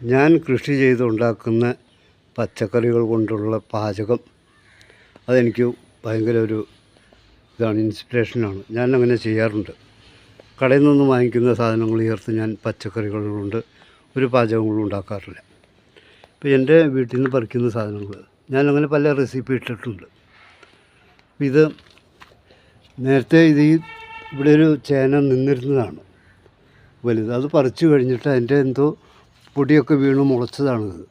ഞാൻ കൃഷി ചെയ്തുണ്ടാക്കുന്ന പച്ചക്കറികൾ കൊണ്ടുള്ള പാചകം അതെനിക്ക് ഭയങ്കര ഒരു ഇതാണ് ഇൻസ്പിറേഷനാണ്. ഞാൻ അങ്ങനെ ചെയ്യാറുണ്ട്. കടയിൽ നിന്ന് വാങ്ങിക്കുന്ന സാധനങ്ങൾ ചേർത്ത് ഞാൻ പച്ചക്കറികൾ കൊണ്ട് ഒരു പാചകങ്ങളും ഉണ്ടാക്കാറില്ല. ഇപ്പോൾ എന്റെ വീട്ടിൽ നിന്ന് പറിക്കുന്ന സാധനങ്ങൾ ഞാൻ അങ്ങനെ പല റെസിപ്പി ഇട്ടിട്ടുണ്ട്. ഇത് നേരത്തെ ഇത് ഈ ഇവിടെ ഒരു ചേന നിന്നിരുന്നതാണ് വലുത്. അത് പറിച്ചു കഴിഞ്ഞിട്ട് അതിന്റെ എന്തോ പൊടിയൊക്കെ വീണ് മുളച്ചതാണിത്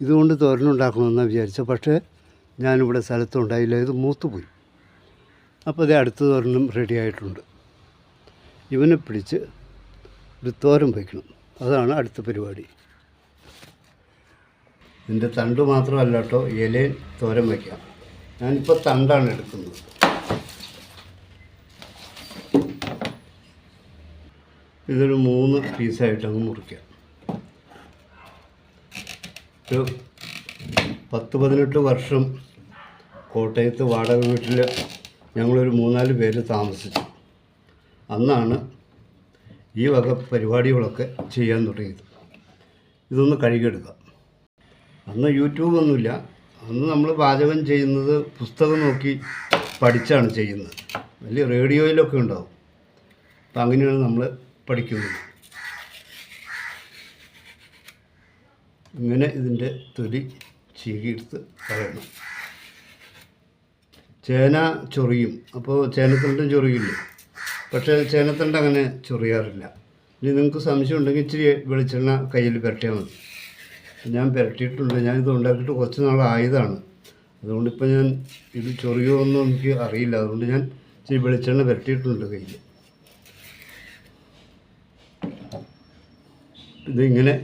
ഇതുകൊണ്ട് തോരനുണ്ടാക്കണമെന്നാണ് വിചാരിച്ചത്. പക്ഷേ ഞാനിവിടെ സ്ഥലത്തുണ്ടായില്ല. ഇത് മൂത്തുപോയി അപ്പോൾ അതേ അടുത്ത തോരനും റെഡി ആയിട്ടുണ്ട്. ഇവനെ പിടിച്ച് ഒരു തോരൻ വയ്ക്കണം. അതാണ് അടുത്ത പരിപാടി. ഇതിന്റെ തണ്ട് മാത്രമല്ല കേട്ടോ ഇലയും തോരൻ വയ്ക്കാം. ഞാനിപ്പോൾ തണ്ടാണ് എടുക്കുന്നത്. ഇതൊരു മൂന്ന് പീസായിട്ട് അങ്ങ് മുറിക്കാം. ഒരു പത്ത് പതിനെട്ട് വർഷം കോട്ടയത്ത് വാടക വീട്ടിൽ ഞങ്ങളൊരു മൂന്നാൽ പേര് താമസിച്ചു. അന്നാണ് ഈ വക പരിപാടികളൊക്കെ ചെയ്യാൻ തുടങ്ങിയത്. ഇതൊന്ന് കഴുകിയെടുക്കാം. അന്ന് യൂട്യൂബൊന്നുമില്ല അന്ന് നമ്മൾ പാചകം ചെയ്യുന്നത് പുസ്തകം നോക്കി പഠിച്ചാണ് ചെയ്യുന്നത്. വലിയ റേഡിയോയിലൊക്കെ ഉണ്ടാവും. അപ്പം അങ്ങനെയാണ് നമ്മൾ പഠിക്കുന്നത്. ഇങ്ങനെ ഇതിന്റെ തൊലി ചീകിയെടുത്ത് കളയണം. ചേന ചൊറിയും. അപ്പോൾ ചേനത്തണ്ടും ചൊറിയില്ലേ? പക്ഷേ ചേനത്തണ്ട് അങ്ങനെ ചൊറിയാറില്ല. ഇനി നിങ്ങൾക്ക് സംശയം ഉണ്ടെങ്കിൽ ഇച്ചിരി വെളിച്ചെണ്ണ കയ്യിൽ പുരട്ടിയാൽ മതി. ഞാൻ പുരട്ടിയിട്ടുണ്ട്. ഞാനിത് ഉണ്ടാക്കിയിട്ട് കുറച്ച് നാളായതാണ്. അതുകൊണ്ട് ഇപ്പോൾ ഞാൻ ഇത് ചൊറിയോ ഒന്നും എനിക്ക് അറിയില്ല. അതുകൊണ്ട് ഞാൻ ഇച്ചിരി വെളിച്ചെണ്ണ പുരട്ടിയിട്ടുണ്ട് കയ്യിൽ. ഇതിങ്ങനെ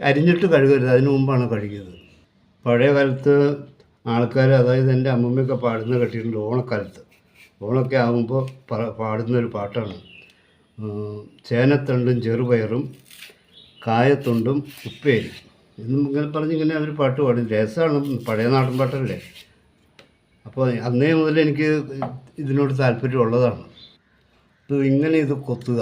അരിഞ്ഞിട്ട് കഴുകരുത്. അതിനു മുമ്പാണ് കഴുകിയത്. പഴയ കാലത്ത് ആൾക്കാർ അതായത് എന്റെ അമ്മമ്മയൊക്കെ പാടുന്ന കേട്ടിട്ടുണ്ട് ഓണക്കാലത്ത്. ഓണമൊക്കെ ആകുമ്പോൾ പാടുന്നൊരു പാട്ടാണ്. ചേനത്തണ്ടും ചെറുപയറും കായത്തുണ്ടും ഉപ്പേരി. എന്നും ഇങ്ങനെ പറഞ്ഞിങ്ങനെ അവർ പാട്ട് പാടും. രസമാണ് പഴയ നാടൻ പാട്ടല്ലേ. അപ്പോൾ അന്നേ മുതൽ എനിക്ക് ഇതിനോട് താല്പര്യമുള്ളതാണ്. ഇങ്ങനെ ഇത് കൊത്തുക.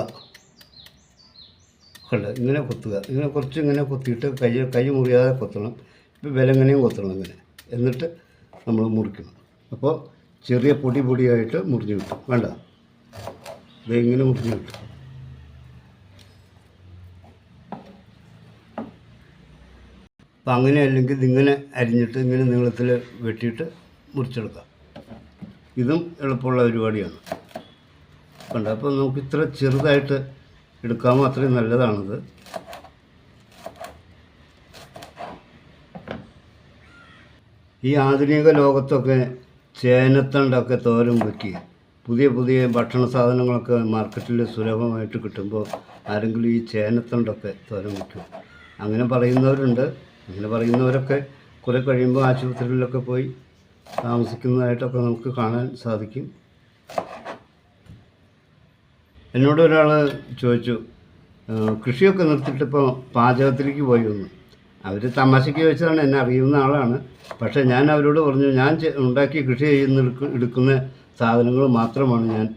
കണ്ട് ഇങ്ങനെ കൊത്തുക. ഇങ്ങനെ കുറച്ച് ഇങ്ങനെ കൊത്തിയിട്ട് കൈ കൈ മുറിയാതെ കൊത്തണം. ഇപ്പോൾ വിലങ്ങനെയും കൊത്തണം ഇങ്ങനെ. എന്നിട്ട് നമ്മൾ മുറിക്കണം. അപ്പോൾ ചെറിയ പൊടി പൊടിയായിട്ട് മുറിഞ്ഞ് കിട്ടും. വേണ്ട ഇത് ഇങ്ങനെ മുറിഞ്ഞ് കിട്ടും. അപ്പം അങ്ങനെ അല്ലെങ്കിൽ ഇതിങ്ങനെ അരിഞ്ഞിട്ട് ഇങ്ങനെ നീളത്തിൽ വെട്ടിയിട്ട് മുറിച്ചെടുക്കാം. ഇതും എളുപ്പമുള്ള പരിപാടിയാണ്. കണ്ട? അപ്പോൾ നമുക്ക് ഇത്ര ചെറുതായിട്ട് എടുക്കാമോ മാത്രമേ നല്ലതാണത്. ഈ ആധുനിക ലോകത്തൊക്കെ ചേനത്തണ്ടൊക്കെ തോരൻ വെക്കി പുതിയ പുതിയ ഭക്ഷണ സാധനങ്ങളൊക്കെ മാർക്കറ്റിൽ സുലഭമായിട്ട് കിട്ടുമ്പോൾ ആരെങ്കിലും ഈ ചേനത്തണ്ടൊക്കെ തോരൻ വയ്ക്കും. അങ്ങനെ പറയുന്നവരുണ്ട്. അങ്ങനെ പറയുന്നവരൊക്കെ കുറെ കഴിയുമ്പോൾ ആശുപത്രികളിലൊക്കെ പോയി താമസിക്കുന്നതായിട്ടൊക്കെ നമുക്ക് കാണാൻ സാധിക്കും. എന്നോട് ഒരാൾ ചോദിച്ചു കൃഷിയൊക്കെ നിർത്തിയിട്ട് ഇപ്പോൾ പാചകത്തിലേക്ക് പോയി വന്നു അവർ തമാശയ്ക്ക് ചോദിച്ചതാണ് എന്നെ അറിയുന്ന ആളാണ്. പക്ഷേ ഞാൻ അവരോട് പറഞ്ഞു ഞാൻ ഉണ്ടാക്കി കൃഷി ചെയ്യുന്ന എടുക്ക- എടുക്കുന്ന സാധനങ്ങൾ മാത്രമാണ് ഞാൻ.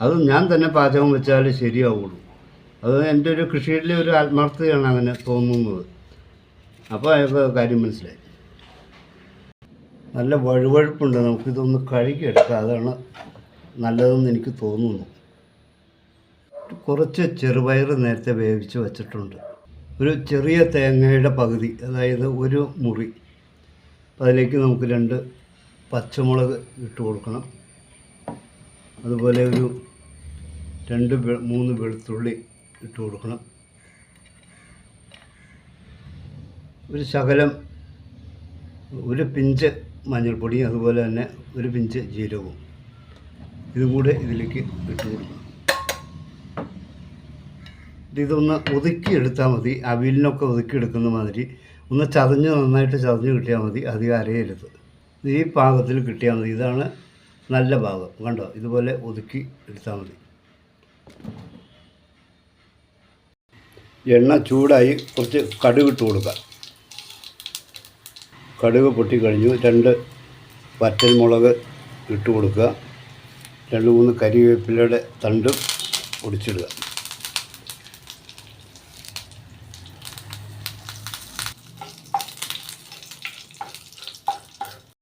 അത് ഞാൻ തന്നെ പാചകം വെച്ചാൽ ശരിയാവുള്ളൂ. അത് എന്റെ ഒരു കൃഷിയിലെ ഒരു ആത്മാർത്ഥതയാണ് അങ്ങനെ തോന്നുന്നത്. അപ്പോൾ അയാൾക്ക് കാര്യം മനസ്സിലായി. നല്ല വഴുവഴുപ്പുണ്ട്. നമുക്കിതൊന്ന് കഴുകിയെടുക്കാം. അതാണ് നല്ലതെന്ന് എനിക്ക് തോന്നുന്നു. കുറച്ച് ചെറുപയർ നേരത്തെ വേവിച്ച് വെച്ചിട്ടുണ്ട്. ഒരു ചെറിയ തേങ്ങയുടെ പകുതി അതായത് ഒരു മുറി. അതിലേക്ക് നമുക്ക് രണ്ട് പച്ചമുളക് ഇട്ട് കൊടുക്കണം. അതുപോലെ ഒരു രണ്ട് മൂന്ന് വെളുത്തുള്ളി ഇട്ട് കൊടുക്കണം. ഒരു ശകലം ഒരു പിഞ്ച് മഞ്ഞൾപ്പൊടിയും അതുപോലെ തന്നെ ഒരു പിഞ്ച് ജീരകവും. ഇതും കൂടെ ഇതിലേക്ക് ഇട്ട് കൊടുക്കണം. ഇതൊന്ന് ഒതുക്കിയെടുത്താൽ മതി. അവിലിനൊക്കെ ഒതുക്കിയെടുക്കുന്ന മാതിരി. ഒന്ന് ചതഞ്ഞ് നന്നായിട്ട് ചതഞ്ഞ് കിട്ടിയാൽ മതി. അധികം അരയരുത്. ഈ പാകത്തിൽ കിട്ടിയാൽ മതി. ഇതാണ് നല്ല ഭാഗം കണ്ടോ? ഇതുപോലെ ഒതുക്കി എടുത്താൽ മതി. എണ്ണ ചൂടായി കുറച്ച് കടുക് ഇട്ട് കൊടുക്കുക കടുക് പൊട്ടിക്കഴിഞ്ഞു രണ്ട് വറ്റൽമുളക് ഇട്ട് കൊടുക്കുക. രണ്ട് മൂന്ന് കരിവേപ്പിലയുടെ തണ്ടും പൊടിച്ചിടുക.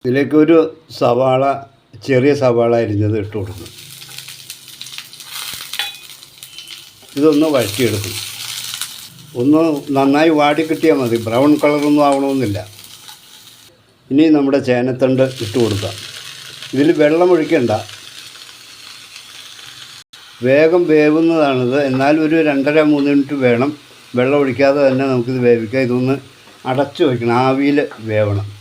ഇതിലേക്ക് ഒരു സവാള ചെറിയ സവാള അരിഞ്ഞത് ഇട്ട് കൊടുക്കും. ഇതൊന്ന് വഴറ്റിയെടുക്കും. ഒന്ന് നന്നായി വാടി കിട്ടിയാൽ മതി. ബ്രൗൺ കളറൊന്നും ആവണമെന്നില്ല. ഇനി നമ്മുടെ ചേനത്തണ്ട് ഇട്ട് കൊടുക്കാം. ഇതിൽ വെള്ളം ഒഴിക്കണ്ട. വേഗം വേവുന്നതാണിത്. എന്നാൽ ഒരു രണ്ടര മൂന്ന് മിനിറ്റ് വേണം. വെള്ളം ഒഴിക്കാതെ തന്നെ നമുക്കിത് വേവിക്കാം. ഇതൊന്ന് അടച്ചു വയ്ക്കണം ആവിയിൽ വേവണം.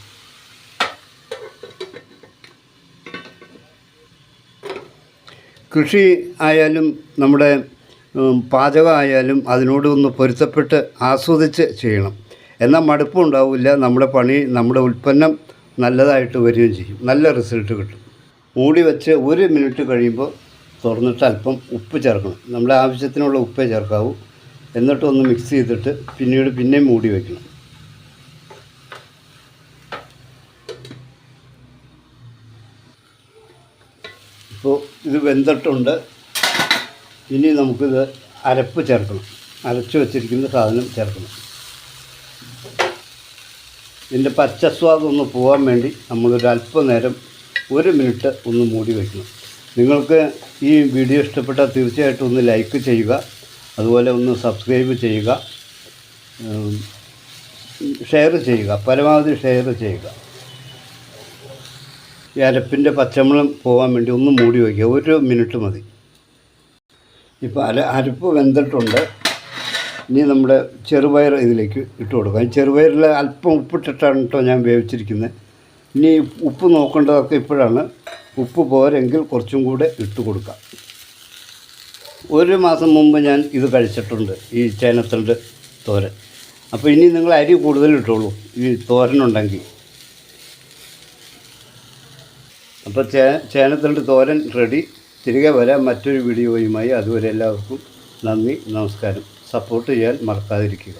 കൃഷി ആയാലും നമ്മുടെ പാചകമായാലും അതിനോട് ഒന്ന് പൊരുത്തപ്പെട്ട് ആസ്വദിച്ച് ചെയ്യണം. എന്നാൽ മടുപ്പുണ്ടാവില്ല നമ്മുടെ പണി നമ്മുടെ ഉൽപ്പന്നം നല്ലതായിട്ട് വരികയും ചെയ്യും. നല്ല റിസൾട്ട് കിട്ടും. മൂടി വെച്ച് ഒരു മിനിറ്റ് കഴിയുമ്പോൾ തുറന്നിട്ട് അല്പം ഉപ്പ് ചേർക്കണം. നമ്മുടെ ആവശ്യത്തിനുള്ള ഉപ്പേ ചേർക്കാവൂ. എന്നിട്ടൊന്ന് മിക്സ് ചെയ്തിട്ട് പിന്നീട് പിന്നെയും മൂടി വയ്ക്കണം ഇപ്പോൾ ഇത് വെന്തിട്ടുണ്ട്. ഇനി നമുക്കിത് അരപ്പ് ചേർക്കണം. അരച്ച് വെച്ചിരിക്കുന്ന സാധനം ചേർക്കണം. ഇതിന്റെ പച്ചസ്വാദം ഒന്ന് പോകാൻ വേണ്ടി നമ്മളൊരു അല്പനേരം ഒരു മിനിറ്റ് ഒന്ന് മൂടി വയ്ക്കണം നിങ്ങൾക്ക് ഈ വീഡിയോ ഇഷ്ടപ്പെട്ടാൽ തീർച്ചയായിട്ടും ഒന്ന് ലൈക്ക് ചെയ്യുക. അതുപോലെ ഒന്ന് സബ്സ്ക്രൈബ് ചെയ്യുക. ഷെയർ ചെയ്യുക. പരമാവധി ഷെയർ ചെയ്യുക. ഈ അരപ്പിന്റെ പച്ചമുളം പോകാൻ വേണ്ടി ഒന്ന് മൂടി വയ്ക്കുക. ഒരു മിനിറ്റ് മതി. ഇപ്പോൾ അര അരപ്പ് വെന്തിട്ടുണ്ട്. ഇനി നമ്മുടെ ചെറുപയർ ഇതിലേക്ക് ഇട്ട് കൊടുക്കാം. ഈ ചെറുപയറിൽ അല്പം ഉപ്പിട്ടിട്ടാണ് കേട്ടോ ഞാൻ വേവിച്ചിരിക്കുന്നത്. ഇനി ഉപ്പ് നോക്കേണ്ടതൊക്കെ ഇപ്പോഴാണ്. ഉപ്പ് പോരെങ്കിൽ കുറച്ചും കൂടെ ഇട്ട് കൊടുക്കാം. ഒരു മാസം മുമ്പ് ഞാൻ ഇത് കഴിച്ചിട്ടുണ്ട്. ഈ ചേനത്തണ്ട് തോരൻ. അപ്പോൾ ഇനി നിങ്ങൾ അരി കൂടുതൽ ഇട്ടോളൂ. ഈ തോരനുണ്ടെങ്കിൽ അപ്പോൾ ചേ ചേനത്തണ്ട് തോരൻ റെഡി. തിരികെ വരാം മറ്റൊരു വീഡിയോയുമായി. അതുവരെ എല്ലാവർക്കും നന്ദി നമസ്കാരം. സപ്പോർട്ട് ചെയ്യാൻ മറക്കാതിരിക്കുക.